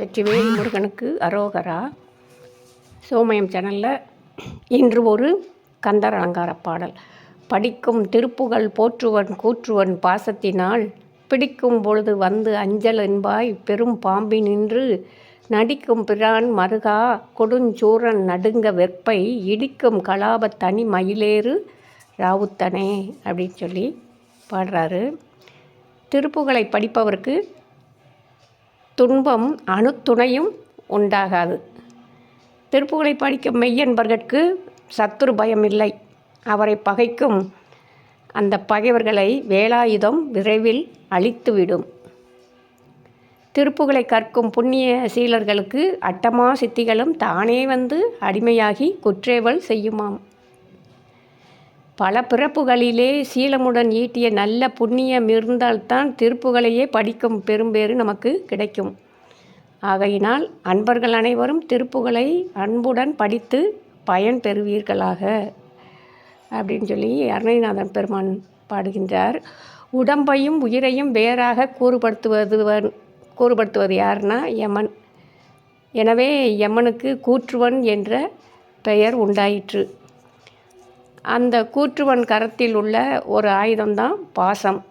வெற்றிவேல் முருகனுக்கு அரோகரா. சோமயம் சேனலில் இன்று ஒரு கந்தர் அலங்கார பாடல். படிக்கும் திருப்புகள் போற்றுவன் கூற்றுவன் பாசத்தினால் பிடிக்கும் பொழுது வந்து அஞ்சல் என்பாய் பெரும் பாம்பி நின்று நடிக்கும் பிரான் மருகா கொடுஞ்சூரன் நடுங்க வெப்பை இடிக்கும் கலாப தனி மயிலேறு ராவுத்தனே அப்படின்னு சொல்லி பாடுறாரு. திருப்புகளை படிப்பவருக்கு துன்பம் அணுத்துணையும் உண்டாகாது. திருப்புகளை படிக்கும் மெய்யன்பர்கட்கு சத்துரு பயம் இல்லை. அவரை பகைக்கும் அந்த பகைவர்களை வேலாயுதம் விரைவில் அழித்துவிடும். திருப்புகளை கற்கும் புண்ணிய சீலர்களுக்கு அட்டமா சித்திகளும் தானே வந்து அடிமையாகி குற்றேவல் செய்யுமாம். பல பிறப்புகளிலே சீலமுடன் ஈட்டிய நல்ல புண்ணியம் இருந்தால்தான் திருப்புகளையே படிக்கும் பெரும்பேறு நமக்கு கிடைக்கும். ஆகையினால் அன்பர்கள் அனைவரும் திருப்புகளை அன்புடன் படித்து பயன் பெறுவீர்களாக அப்படின்னு சொல்லி அருணைநாதன் பெருமான் பாடுகின்றார். உடம்பையும் உயிரையும் வேறாக கூறுபடுத்துவது கூறுபடுத்துவது யாருன்னா யமன். எனவே யமனுக்கு கூற்றுவன் என்ற பெயர் உண்டாயிற்று. அந்த கூற்றுவன் கரத்தில் உள்ள ஒரு ஆயுதம்தான் பாசம்.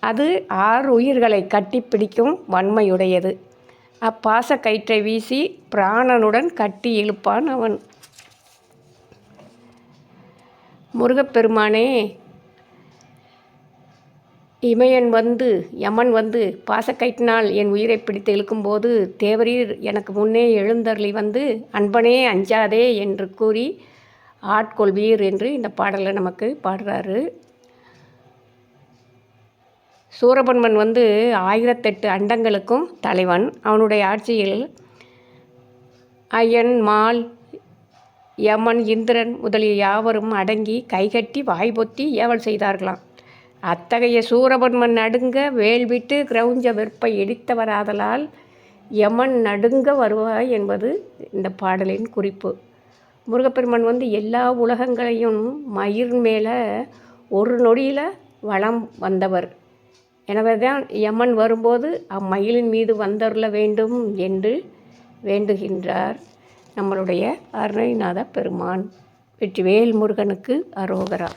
அது ஆறு உயிர்களை கட்டி பிடிக்கும் வன்மையுடையது. அப்பாச கயிற்றை வீசி பிராணனுடன் கட்டி இழுப்பான் அவன். முருகப்பெருமானே இமயன் வந்து யமன் வந்து பாசக்கயிற்றினால் என் உயிரை பிடித்து இழுக்கும்போது தேவரீர் எனக்கு முன்னே எழுந்தருளி வந்து அன்பனே அஞ்சாதே என்று கூறி ஆட்கொள்வீர் என்று இந்த பாடலை நமக்கு பாடுறாரு. சூரபன்மன் வந்து ஆயிரத்தெட்டு அண்டங்களுக்கும் தலைவன். அவனுடைய ஆட்சியில் ஐயன் மால் யமன் இந்திரன் முதலிய யாவரும் அடங்கி கைகட்டி வாய்பொத்தி ஏவல் செய்தார்களாம். அத்தகைய சூரபன்மன் நடுங்க வேல்விட்டு கிரௌஞ்ச வெப்பை இடித்தவராதலால் யமன் நடுங்க வருவாய் என்பது இந்த பாடலின் குறிப்பு. முருகப்பெருமான் வந்து எல்லா உலகங்களையும் மயிர் மேலே ஒரு நொடியில் வளம் வந்தவர். எனவே தான் யமன் வரும்போது அம்மயிலின் மீது வந்தருள வேண்டும் என்று வேண்டுகின்றார் நம்மளுடைய அருணைநாத பெருமான். வெற்றிவேல் முருகனுக்கு அரோகரா.